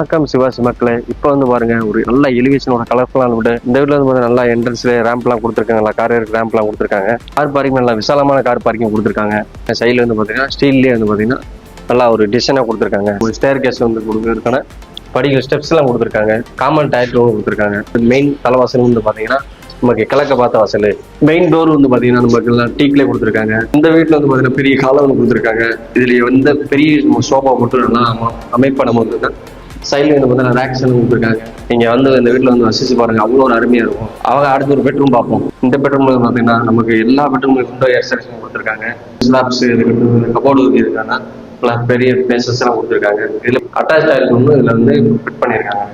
வணக்கம் சிவாசி மக்களே. இப்போ வந்து பாருங்க ஒரு நல்ல எலிவேஷனோட கலர்ஃபுல்லான விட இந்த வீட்டில் வந்து பார்த்தீங்கன்னா நல்லா என்ட்ரன்ஸ்ல ரேம்ப்லாம் கொடுத்துருக்காங்க நல்லா கார் ரேம்ப்லாம் கொடுத்துருக்காங்க. கார் பார்க்கிங் நல்லா விசாலமான கார் பார்க்கிங் கொடுத்துருக்காங்க. சைடில் வந்து பார்த்தீங்கன்னா ஸ்டீல்லே வந்து பார்த்தீங்கன்னா நல்லா ஒரு டிசைனாக கொடுத்துருக்காங்க. ஒரு ஸ்டேர் கேஸ் வந்து கொடுக்குறதுக்கான படிக்கிற ஸ்டெப்ஸ் எல்லாம் கொடுத்துருக்காங்க. காமன் டயர் டோர் கொடுத்துருக்காங்க. மெயின் தலைவாசல் வந்து பார்த்தீங்கன்னா நமக்கு கிழக்க பார்த்த வாசல். மெயின் டோர் வந்து பார்த்தீங்கன்னா நமக்கு எல்லாம் டீக்லேயே கொடுத்துருக்காங்க. இந்த வீட்டில் வந்து பார்த்தீங்கன்னா பெரிய காலம் ஒன்று கொடுத்துருக்காங்க. இதுல வந்து பெரிய சோபா மட்டும் நல்லா அம- நம்ம வந்து சைடில் வந்து பார்த்தீங்கன்னா ரேக்ஸ் கொடுத்துருக்காங்க. நீங்க வந்து இந்த வீட்டில் வந்து வசிச்சு பாருங்க அவ்வளோ ஒரு அருமையா இருக்கும். அவங்க அடுத்து ஒரு பெட்ரூம் பார்ப்போம். இந்த பெட்ரூம்ல பார்த்தீங்கன்னா நமக்கு எல்லா பெட்ரூம் விண்டோ ஏர் செலக்ஷன் கொடுத்துருக்காங்க. ஸ்லாப்ஸ் கபோர்டு இருக்காங்க பெரிய பிளேசஸ் எல்லாம் கொடுத்துருக்காங்க. இதுல அட்டாச் டாய்லெட் வந்து இதுல வந்து ஃபிட் பண்ணியிருக்காங்க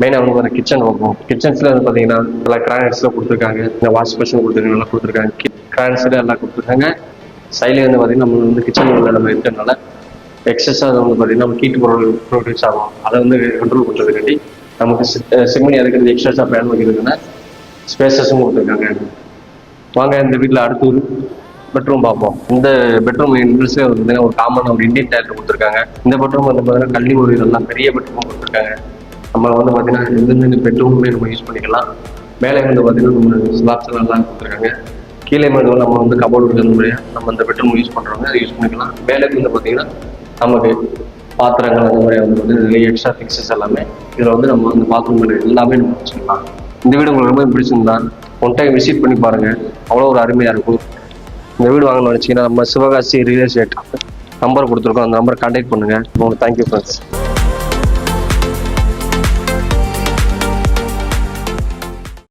மெயினாக வந்து பார்த்தீங்கன்னா கிச்சன் பார்ப்போம். கிச்சன்ஸ்ல வந்து பார்த்தீங்கன்னா நல்லா கிரானைட்ஸ்ல கொடுத்துருக்காங்க. இந்த வாஷ் மிஷின் கொடுத்துருக்காங்க நல்லா கொடுத்துருக்காங்க. கிரானைட்ஸ்ல எல்லாம் கொடுத்துருக்காங்க. சைட்ல வந்து பார்த்தீங்கன்னா நம்ம வந்து கிச்சன் உள்ள நம்ம இருக்கிறதுனால எக்ஸஸாக வந்து பார்த்தீங்கன்னா நம்ம கீட்டு பொருள் ப்ரொடியூஸ் ஆகும் அதை வந்து கண்ட்ரோல் பண்ணுறதுக்காண்டி நமக்கு சிம்னி அதுக்கு எக்ஸ்ட்ரா பிளான் வைக்கிறதுனா ஸ்பேசஸும் கொடுத்துருக்காங்க. வாங்க இந்த வீட்டில் அடுத்து ஒரு பெட்ரூம் பார்ப்போம். இந்த பெட்ரூம் என்ட்ரன்ஸே வந்து பார்த்தீங்கன்னா ஒரு காமன் ஒரு இந்தியன் டேரக்டர் கொடுத்துருக்காங்க. இந்த பெட்ரூம் வந்து பார்த்தீங்கன்னா கல்வி ஒரு நல்லா பெரிய பெட்ரூம் கொடுத்துருக்காங்க. நம்ம வந்து பார்த்தீங்கன்னா எந்தெந்த பெட்ரூமுமே நம்ம யூஸ் பண்ணிக்கலாம். மேலே வந்து பார்த்தீங்கன்னா நம்ம ஸ்லாப்ஸ் எல்லாம் கொடுத்துருக்காங்க. கீழே வந்து நம்ம வந்து கபோர்டு இருக்கிற முறையாக நம்ம இந்த பெட்ரூம் யூஸ் பண்ணுறவங்க அதை யூஸ் பண்ணிக்கலாம். மேலே வந்து பார்த்தீங்கன்னா நமக்கு பாத்திரங்கள் அந்த மாதிரி வந்து வந்து நிறைய எக்ஸ்ட்ரா ஃபிக்ஸஸ் எல்லாமே. இதில் வந்து நம்ம வந்து பாத்ரூம் எல்லாமே நம்ம வச்சுக்கலாம் இந்த வீடு உங்களுக்கு ரொம்ப பிடிச்சிருந்தா ஒன் டைம் விசிட் பண்ணி பாருங்க. அவ்வளோ ஒரு அருமையாக இருக்கும். இந்த வீடு வாங்கணும்னு நினச்சிங்கன்னா நம்ம சிவகாசி ரியல் எஸ்டேட் நம்பர் கொடுத்துருக்கோம். அந்த நம்பரை கான்டாக்ட் பண்ணுங்க. உங்களுக்கு தேங்க்யூ ஃப்ரெண்ட்ஸ்